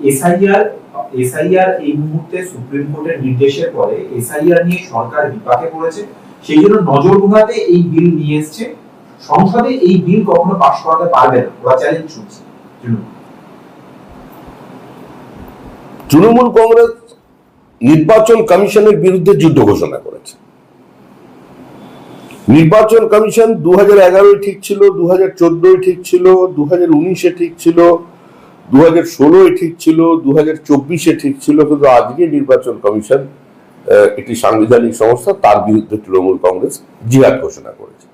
SIR SIR এই মুহূর্তে supreme কোর্টের নির্দেশের পরে এসআইআর নিয়ে সরকার বিপাকে পড়েছে। সেই জন্য নজর এই বিল নিয়ে এসছে। সংসদে এই বিল কখনো পাশ করাতে পারবে না। ওরা চ্যালেঞ্জ শুনছে তৃণমূল। কংগ্রেস নির্বাচন কমিশনের বিরুদ্ধে যুদ্ধ ঘোষণা করেছে। নির্বাচন কমিশন দু হাজার ঠিক ছিল দু হাজার ঠিক ছিল দু হাজার ঠিক ছিল দু ঠিক ছিল দু হাজার চব্বিশে ঠিক ছিল, কিন্তু আজকে নির্বাচন কমিশন একটি সাংবিধানিক সংস্থা, তার বিরুদ্ধে তৃণমূল কংগ্রেস জিহাদ ঘোষণা করেছে।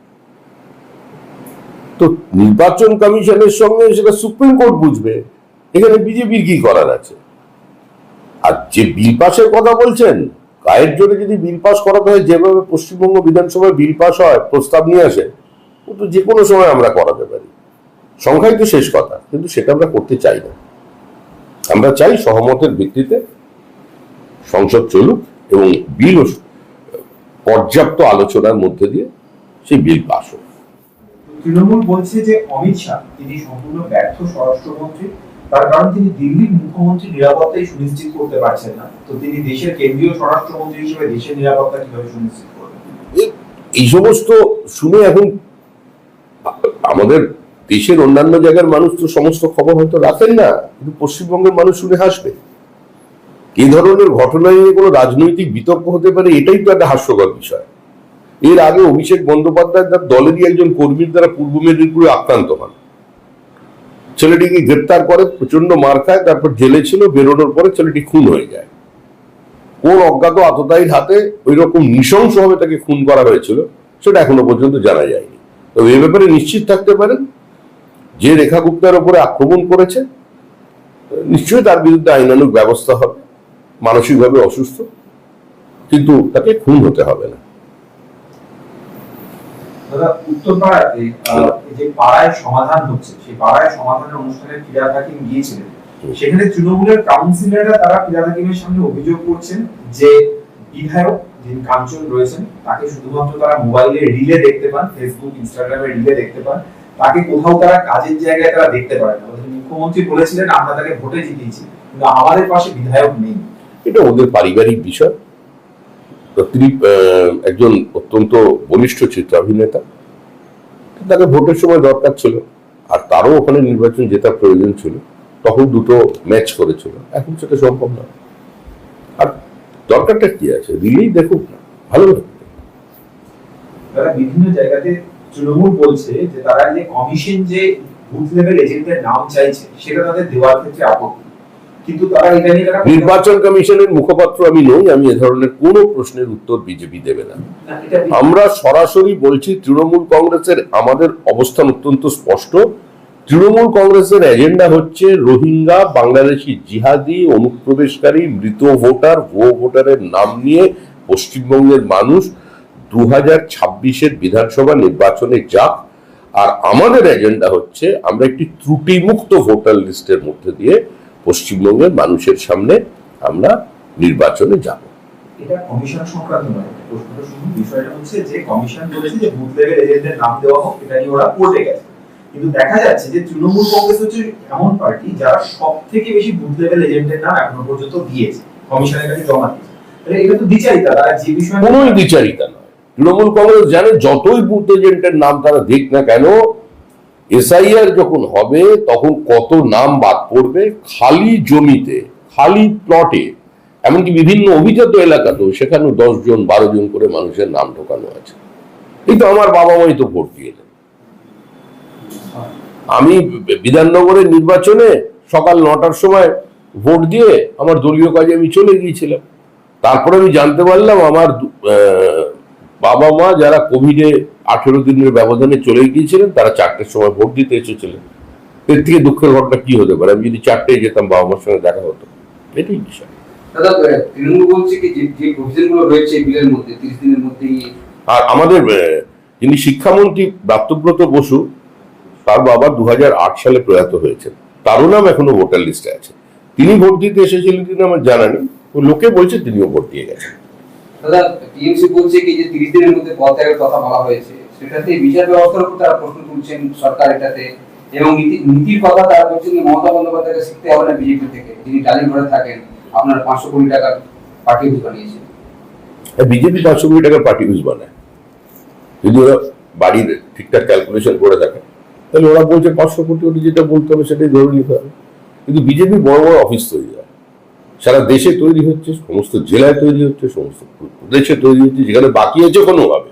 তো নির্বাচন কমিশনের সঙ্গে সেটা সুপ্রিম কোর্ট বুঝবে, এখানে বিজেপির কি করার আছে? আর যে বিল পাসের কথা বলছেন, গায়ের জোরে যদি বিল পাস করাতে হয়, যেভাবে পশ্চিমবঙ্গ বিধানসভায় বিল পাস হয়, প্রস্তাব নিয়ে আসে, ও তো যে কোনো সময় আমরা করাতে পারি। সংখ্যাই তো শেষ কথা কিন্তু সেটা আমরা করতে চাই না। আমরা চাই সহমতের ভিত্তিতে সংসদ চলুক এবং বিল পর্যাপ্ত আলোচনার মধ্যে দিয়ে সেই বিল পাস হোক। তৃণমূল বলছে যে অমিত শাহ তিনি সম্পূর্ণ ব্যর্থ স্বরাষ্ট্রমন্ত্রী তার কারণ তিনি দিল্লির মুখ্যমন্ত্রী নিরাপত্তাই সুনিশ্চিত করতে পারছেন না। তো তিনি দেশের কেন্দ্রীয় স্বরাষ্ট্রমন্ত্রী হিসেবে দেশের নিরাপত্তা কীভাবে সুনিশ্চিত করবেন? এই সমস্ত শুনে এখন আমাদের দেশের অন্যান্য জায়গার মানুষ তো সমস্ত খবর হয়তো রাখেন না, কিন্তু পশ্চিমবঙ্গের মানুষ শুনে হাসবে। এই ধরনের ঘটনা নিয়ে কোনো রাজনৈতিক বিতর্ক হতে পারে, এটাই তো একটা হাস্যকর বিষয়। এর আগে অভিষেক বন্দ্যোপাধ্যায় তার দলেরই একজন কর্মীর দ্বারা পূর্ব মেদিনীপুরে আক্রান্ত হন। ছেলেটিকে গ্রেপ্তার করে প্রচণ্ড মার খায়, তারপর জেলে ছিল, বেরোনোর পরে ছেলেটি খুন হয়ে যায়। কোন অজ্ঞাত আততায়ীর হাতে ওই রকম নৃশংসভাবে তাকে খুন করা হয়েছিল, সেটা এখনও পর্যন্ত জানা যায়নি। তবে এ ব্যাপারে নিশ্চিত থাকতে পারেন যে রেখা গুপ্তার উপরে আক্রমণ করেছে নিশ্চয়ই তার বিরুদ্ধে আইনানুগ ব্যবস্থা হবে মানসিকভাবে অসুস্থ কিন্তু তাকে খুন হতে হবে না। দাদা উত্তরপাড়াতে আহ, এই যে পাড়ায় সমাধান হচ্ছে সেই পাড়ায় সমাধানের অনুষ্ঠানে ফিরাদ হাকিম গিয়েছিলেন। সেখানে তৃণমূলের কাউন্সিলররা তারা ফিরাদ হাকিমের সামনে অভিযোগ করছেন যে বিধায়ক যিনি কাঞ্চন রয়েছেন তাকে শুধুমাত্র তারা মোবাইলে রিলে দেখতে পান ফেসবুক ইনস্টাগ্রামে রিলে দেখতে পান। তাকে কোথাও তারা কাজের জায়গায় তারা দেখতে পারে না। মুখ্যমন্ত্রী বলেছিলেন আমরা তাকে ভোটে জিতিয়েছি। কিন্তু আমাদের পাশে বিধায়ক নেই। এটা ওদের পারিবারিক বিষয়। তিনি একজন অত্যন্ত বলিষ্ঠ চিত্রাভিনেতা তাকে ভোটের সময় দরকার ছিল। আর তারও ওখানে নির্বাচন জেতার প্রয়োজন ছিল। তখন দুটো ম্যাচ করেছিল। এখন সেটা সম্ভব না আর দরকারটা কি আছে? দিলেই দেখুক না। ভালো লাগবে তারা বিভিন্ন জায়গাতে তৃণমূল বলছে যে তারা যে কমিশন যে বুথ লেভেল এজেন্টের নাম চাইছে সেটা তাদের দেওয়ার ক্ষেত্রে আপত্তি। কিন্তু তারা এটা নিয়ে তারা নির্বাচন কমিশনের মুখপাত্র আমি নই আমি এ ধরনের কোনো প্রশ্নের উত্তর বিজেপি দেবে না। না, আমরা সরাসরি বলছি তৃণমূল কংগ্রেসের আমাদের অবস্থান অত্যন্ত স্পষ্ট। তৃণমূল কংগ্রেসের এজেন্ডা হচ্ছে রোহিঙ্গা বাংলাদেশি জিহাদি অনুপ্রবেশকারী মৃত ভোটার ভুয়ো ভোটারের নাম নিয়ে পশ্চিমবঙ্গের মানুষ দু হাজার ছাব্বিশের বিধানসভা নির্বাচনে যাক। আর আমাদের এজেন্ডা হচ্ছে আমরা একটি ত্রুটিমুক্ত ভোটার লিস্টের মধ্যে দিয়ে পশ্চিমবঙ্গের মানুষের সামনে আমরা নির্বাচনে যাব। এটা কমিশন সংক্রান্ত নয় শুধু বিষয়টা হচ্ছে যে কমিশন বলেছে যে বুথ লেভেল এজেন্টের নাম দেওয়া হোক এটা নিয়ে ওরা কোর্টে গেছে। কিন্তু দেখা যাচ্ছে যে তৃণমূল কংগ্রেস হচ্ছে এমন পার্টি যারা সব থেকে বেশি বুথ লেভেল এজেন্টের নাম এখনও পর্যন্ত দিয়েছে কমিশনের কাছে জমা দিয়েছে। এটা তো দ্বিচারিতা তারা যে বিষয়ে কোনোই দ্বিচারিতা নয় তৃণমূল কংগ্রেস জানে যতই বুথ এজেন্টের নাম তারা দিক না কেন, এসআইআর যখন হবে, তখন কত নাম বাদ পড়বে খালি জমিতে, খালি প্লটে এমনকি বিভিন্ন অভিজাত এলাকাতেও সেখানেও দশ জন, বারো জন করে মানুষের নাম ঢোকানো আছে। এই তো আমার বাবা মাই তো ভোট দিয়েছেন আমি বিধাননগরের নির্বাচনে সকাল নটার সময় ভোট দিয়ে আমার দলীয় কাজে আমি চলে গিয়েছিলাম। তারপরে আমি জানতে পারলাম আমার বাবা মা যারা কোভিডে আঠেরো দিনের ব্যবধানে চলে গিয়েছিলেন তারা চারটের সময় ভোট দিতে এসেছিলেন। এর থেকে দুঃখের ঘটনা কি হতে পারে? আমি যদি চারটে যেতাম বাবা মার সঙ্গে দেখা হতো। এটাই বিষয়। তৃণমূল বলছে কি যে যে রয়েছে বিলের মধ্যে তিরিশ দিনের মধ্যেই আর আমাদের যিনি শিক্ষামন্ত্রী ব্রাত্যব্রত বসু তার বাবা দু হাজার আট সালে প্রয়াত হয়েছেন। তারও নাম এখনও ভোটার লিস্টে আছে। তিনি ভোট দিতে এসেছিলেন কিনা আমার জানা নেই। লোকে বলছে তিনিও ভোট দিয়ে গেছেন। দাদা, টিএমসি বলছে কি যে তিরিশ দিনের মধ্যে পদত্যাগের কথা বলা হয়েছে। সেটাতে বিচার ব্যবস্থার উপর তারা প্রশ্ন তুলছেন সরকার এটাতে। এবং নীতি, নীতির কথা তারা বলছেন মমতা বন্দ্যোপাধ্যায়কে শিখতে হবে না বিজেপি থেকে। যিনি ডালি ঘরে থাকেন, আপনার পাঁচশো কোটি টাকার পার্টি অফিস বানিয়েছেন। বিজেপি পাঁচশো কোটি টাকার পার্টি অফিস বানায়। যদি ওরা বাড়ির ঠিকঠাক ক্যালকুলেশন করে থাকে, তাহলে ওরা বলছে পাঁচশো কোটি ওটি যেটা বলতে হবে সেটাই ধরে নিতে হবে। কিন্তু বিজেপি বড় বড় অফিস তৈরি হয় সারা দেশে তৈরি হচ্ছে সমস্ত জেলায় তৈরি হচ্ছে সমস্ত প্রদেশে তৈরি হচ্ছে যেখানে বাকি আছে কোনোভাবে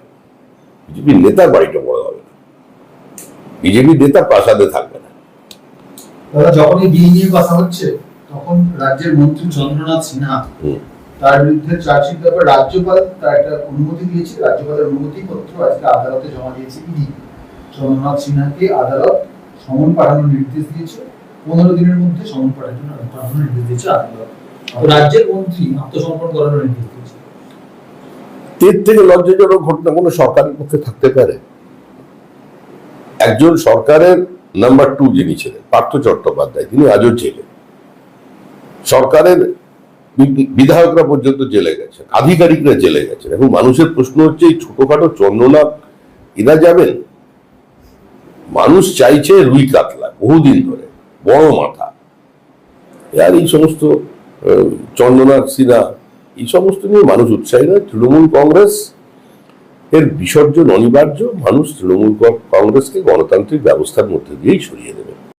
বিজেপির নেতার বাড়িটা বড় হবে না। বিজেপির নেতা প্রাসাদে থাকবে না। দাদা যখনই বিল নিয়ে কথা হচ্ছে তখন রাজ্যের মন্ত্রী চন্দ্রনাথ সিনহা তার বিরুদ্ধে চার্জশিট ব্যাপারে রাজ্যপাল তার একটা অনুমতি দিয়েছে রাজ্যপালের অনুমতি পত্র আজকে আদালতে জমা দিয়েছে ইডি। চন্দ্রনাথ সিনহাকে আদালত সমন পাঠানোর নির্দেশ দিয়েছে পনেরো দিনের মধ্যে সমন পাঠানোর নির্দেশ দিয়েছে আদালত। রাজ্যের মন্ত্রী আত্মসমর্পণ নির্দেশ দিয়েছে। এর থেকে লজ্জাজনক ঘটনা কোনো সরকারের পক্ষে থাকতে পারে। একজন সরকারের নাম্বার টু যিনি ছিলেন, পার্থ চট্টোপাধ্যায়, তিনি আজও জেলে। সরকারের বিধায়করা পর্যন্ত জেলে গেছেন, আধিকারিকরা জেলে গেছেন এখন মানুষের প্রশ্ন হচ্ছে, এই ছোটখাটো চন্দ্রনাথ এরা যাবেন? মানুষ চাইছে রুই কাতলা বহুদিন ধরে, বড় মাথা। আর এই সমস্ত আহ, চন্দ্রনাথ সিনহা এই সমস্ত নিয়ে মানুষ উৎসাহিত নয়। তৃণমূল কংগ্রেস এর বিসর্জন অনিবার্য। মানুষ তৃণমূল কংগ্রেসকে গণতান্ত্রিক ব্যবস্থার মধ্যে দিয়েই সরিয়ে দেবে।